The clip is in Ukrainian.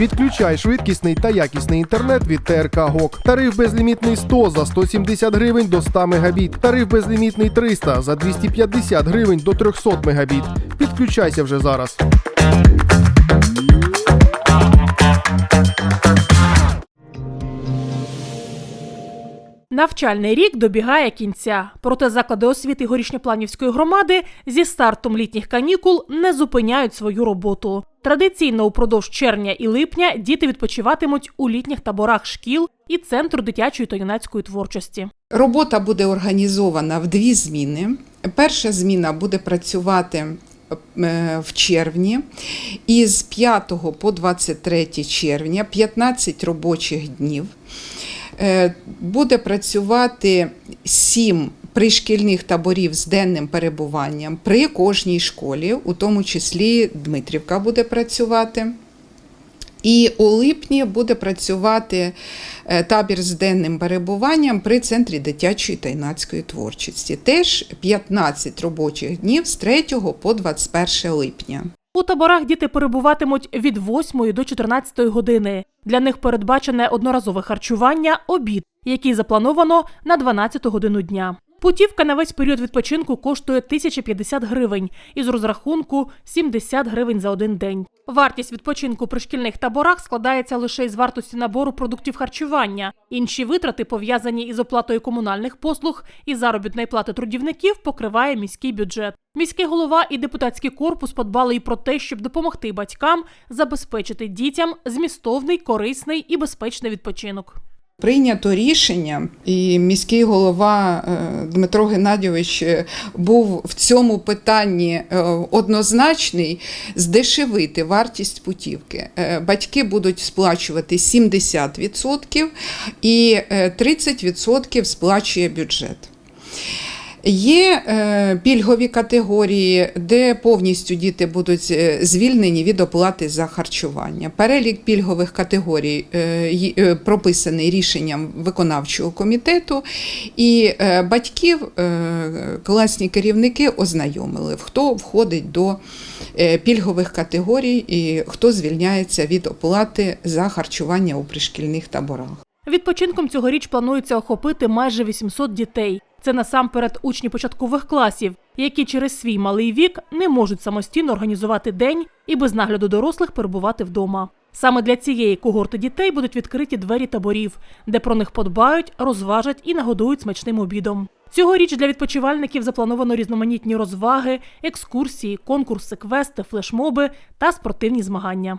Підключай швидкісний та якісний інтернет від ТРК ГОК. Тариф безлімітний 100 за 170 гривень до 100 мегабіт. Тариф безлімітний 300 за 250 гривень до 300 мегабіт. Підключайся вже зараз. Навчальний рік добігає кінця. Проте заклади освіти горішньопланівської громади зі стартом літніх канікул не зупиняють свою роботу. Традиційно упродовж червня і липня діти відпочиватимуть у літніх таборах шкіл і центру дитячої та юнацької творчості. Робота буде організована в дві зміни. Перша зміна буде працювати е, в червні із 5 по 23 червня, 15 робочих днів. Е, Буде працювати 7 пришкільних таборів з денним перебуванням при кожній школі, у тому числі Дмитрівка буде працювати. І у липні буде працювати е, табір з денним перебуванням при центрі дитячої та юнацької творчості. Теж 15 робочих днів з 3 по 21 липня. У таборах діти перебуватимуть від 8 до 14 години. Для них передбачене одноразове харчування, обід, який заплановано на 12 годину дня. Путівка на весь період відпочинку коштує 1050 гривень із розрахунку 70 гривень за один день. Вартість відпочинку при шкільних таборах складається лише із вартості набору продуктів харчування. Інші витрати, пов'язані із оплатою комунальних послуг і заробітної плати трудівників, покриває міський бюджет. Міський голова і депутатський корпус подбали і про те, щоб допомогти батькам забезпечити дітям змістовний, корисний і безпечний відпочинок. Прийнято рішення, і міський голова е, Дмитро Геннадійович е, був в цьому питанні е, однозначний здешевити вартість путівки. Батьки будуть сплачувати 70% і е, 30% сплачує бюджет. Є е, пільгові категорії, де повністю діти будуть е, звільнені від оплати за харчування. Перелік пільгових категорій е, прописаний рішенням виконавчого комітету, і батьків класні керівники ознайомили, хто входить до пільгових категорій і хто звільняється від оплати за харчування у пришкільних таборах. Відпочинком цьогоріч планується охопити майже 800 дітей. Це насамперед учні початкових класів, які через свій малий вік не можуть самостійно організувати день і без нагляду дорослих перебувати вдома. Саме для цієї когорти дітей будуть відкриті двері таборів, де про них подбають, розважать і нагодують смачним обідом. Цьогоріч для відпочивальників заплановано різноманітні розваги, екскурсії, конкурси, квести, флешмоби та спортивні змагання.